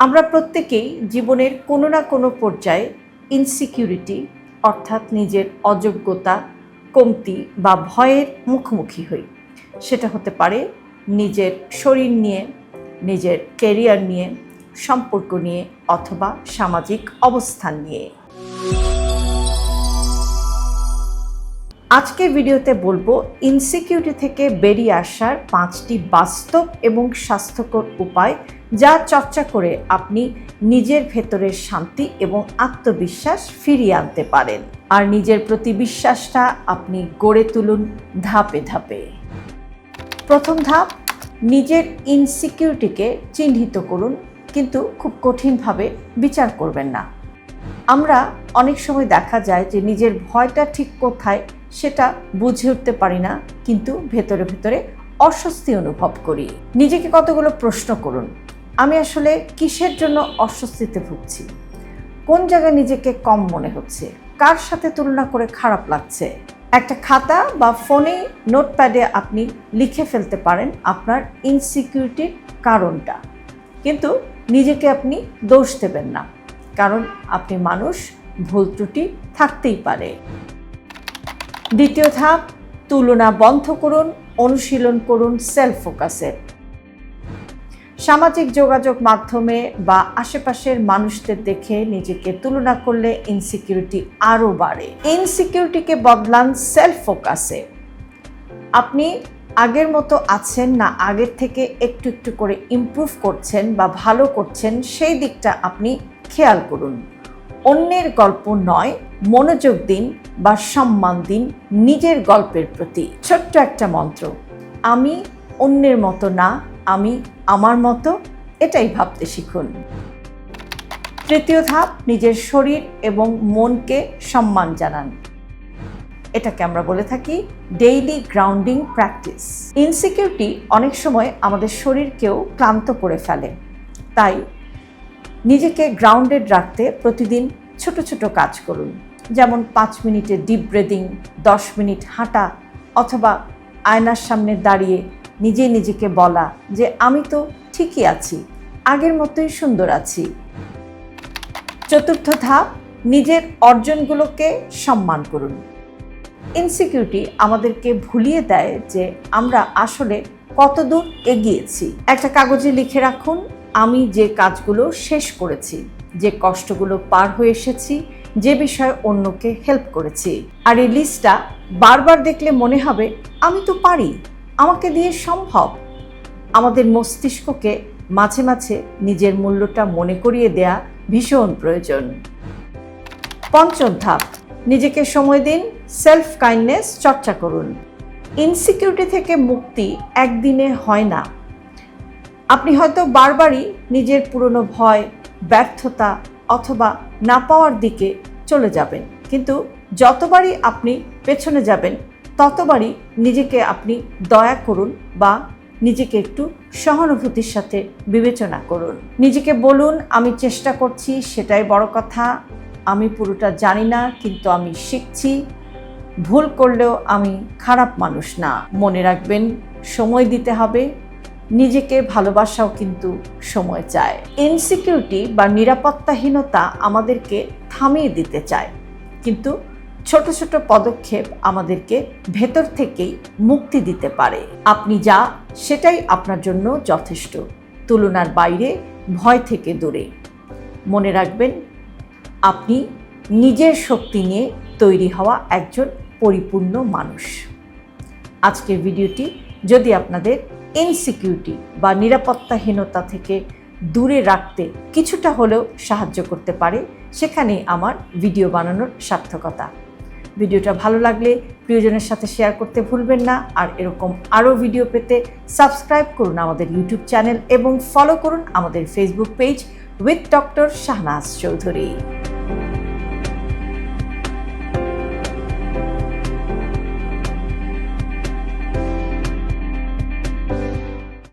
আমরা প্রত্যেকেই জীবনের কোনো না কোনো পর্যায়ে ইনসিকিউরিটি অর্থাৎ নিজের অযোগ্যতা, কমতি বা ভয়ের মুখোমুখি হই। সেটা হতে পারে নিজের শরীর নিয়ে, নিজের কেরিয়ার নিয়ে, সম্পর্ক নিয়ে অথবা সামাজিক অবস্থান নিয়ে। আজকের ভিডিওতে বলব ইনসিকিউরিটি থেকে বেরিয়ে আসার পাঁচটি বাস্তব এবং স্বাস্থ্যকর উপায় যা চর্চা করে আপনি নিজের ভেতরের শান্তি এবং আত্মবিশ্বাস ফিরিয়ে আনতে পারেন। আর নিজের প্রতি বিশ্বাসটা আপনি গড়ে তুলুন ধাপে ধাপে। প্রথম ধাপ, নিজের ইনসিকিউরিটিকে চিহ্নিত করুন, কিন্তু খুব কঠিনভাবে বিচার করবেন না। আমরা অনেক সময় দেখা যায় যে নিজের ভয়টা ঠিক কোথায় সেটা বুঝে উঠতে পারি না, কিন্তু ভেতরে ভেতরে অস্বস্তি অনুভব করি। নিজেকে কতগুলো প্রশ্ন করুন, আমি আসলে কিসের জন্য অস্বস্তিতে ভুগছি? কোন জায়গায় নিজেকে কম মনে হচ্ছে? কার সাথে তুলনা করে খারাপ লাগছে? একটা খাতা বা ফোনে নোটপ্যাডে আপনি লিখে ফেলতে পারেন আপনার ইনসিকিউরিটির কারণটা। কিন্তু নিজেকে আপনি দোষ দেবেন না, কারণ আপনি মানুষ, ভুল ত্রুটি থাকতেই পারে। দ্বিতীয় ধাপ, তুলনা বন্ধ করুন, অনুশীলন করুন সেলফ ফোকাসের সামাজিক যোগাযোগ মাধ্যমে বা আশেপাশের মানুষদের দেখে নিজেকে তুলনা করলে ইনসিকিউরিটি আরও বাড়ে। ইনসিকিউরিটিকে বদলান সেলফ ফোকাসে আপনি আগের মতো আছেন না, আগের থেকে একটু একটু করে ইমপ্রুভ করছেন বা ভালো করছেন, সেই দিকটা আপনি খেয়াল করুন। অন্যের গল্প নয়, মনোযোগ দিন বা সম্মান দিন নিজের গল্পের প্রতি। ছোট্ট একটা মন্ত্র, আমি অন্যের মতো না, আমি আমার মতো এটাই ভাবতে শিখুন। তৃতীয় ধাপ, নিজের শরীর এবং মনকে সম্মান জানান। এটাকে আমরা বলে থাকি ডেইলি গ্রাউন্ডিং প্র্যাকটিস ইনসিকিউরিটি অনেক সময় আমাদের শরীরকেও ক্লান্ত করে ফেলে। তাই নিজেকে গ্রাউন্ডেড রাখতে প্রতিদিন ছোট ছোট কাজ করুন। যেমন পাঁচ মিনিটে ডিপ ব্রেদিং দশ মিনিট হাঁটা, অথবা আয়নার সামনে দাঁড়িয়ে নিজে নিজেকে বলা যে, আমি তো ঠিকই আছি, আগের মতোই সুন্দর আছি। চতুর্থ ধাপ, নিজের অর্জনগুলোকে সম্মান করুন। ইনসিকিউরিটি আমাদেরকে ভুলিয়ে দেয় যে, আমরা আসলে কতদূর এগিয়েছি? একটা কাগজে লিখে রাখুন আমি যে কাজগুলো শেষ করেছি, যে কষ্টগুলো পার হয়ে এসেছি, যে বিষয়ে অন্যকে হেল্প করেছি। আর এই লিস্টটা বারবার দেখলে মনে হবে, আমি তো পারি, আমাকে দিয়ে সম্ভব। আমাদের মস্তিষ্ককে মাঝে মাঝে নিজের মূল্যটা মনে করিয়ে দেয়া ভীষণ প্রয়োজন। পঞ্চম ধাপ, নিজেকে সময় দিন সেলফ কাইন্ডনেস চর্চা করুন। ইনসিকিউরিটি থেকে মুক্তি একদিনে হয় না। আপনি হয়তো বারবারই নিজের পুরনো ভয়, ব্যর্থতা অথবা না পাওয়ার দিকে চলে যাবেন। কিন্তু যতবারই আপনি পেছনে যাবেন, ততবারই নিজেকে আপনি দয়া করুন বা নিজেকে একটু সহানুভূতির সাথে বিবেচনা করুন। নিজেকে বলুন, আমি চেষ্টা করছি, সেটাই বড় কথা। আমি পুরোটা জানি না, কিন্তু আমি শিখছি। ভুল করলেও আমি খারাপ মানুষ না। মনে রাখবেন, সময় দিতে হবে। নিজেকে ভালোবাসাও কিন্তু সময় চায়। ইনসিকিউরিটি বা নিরাপত্তাহীনতা আমাদেরকে থামিয়ে দিতে চায়। কিন্তু ছোট ছোট পদক্ষেপ আমাদেরকে ভেতর থেকেই মুক্তি দিতে পারে। আপনি যা, সেটাই আপনার জন্য যথেষ্ট। তুলনার বাইরে, ভয় থেকে দূরে। মনে রাখবেন, আপনি নিজের শক্তি নিয়ে তৈরি হওয়া একজন পরিপূর্ণ মানুষ। আজকের ভিডিওটি যদি আপনাদের ইনসিকিউরিটি বা নিরাপত্তাহীনতা থেকে দূরে রাখতে কিছুটা হলেও সাহায্য করতে পারে, সেখানেই আমার ভিডিও বানানোর সার্থকতা। ভিডিওটা ভালো লাগলে প্রিয়জনের সাথে শেয়ার করতে ভুলবেন না, আর এরকম আরও ভিডিও পেতে সাবস্ক্রাইব করুন আমাদের ইউটিউব চ্যানেল এবং ফলো করুন আমাদের Facebook page with doctor Shahnaz Chowdhury.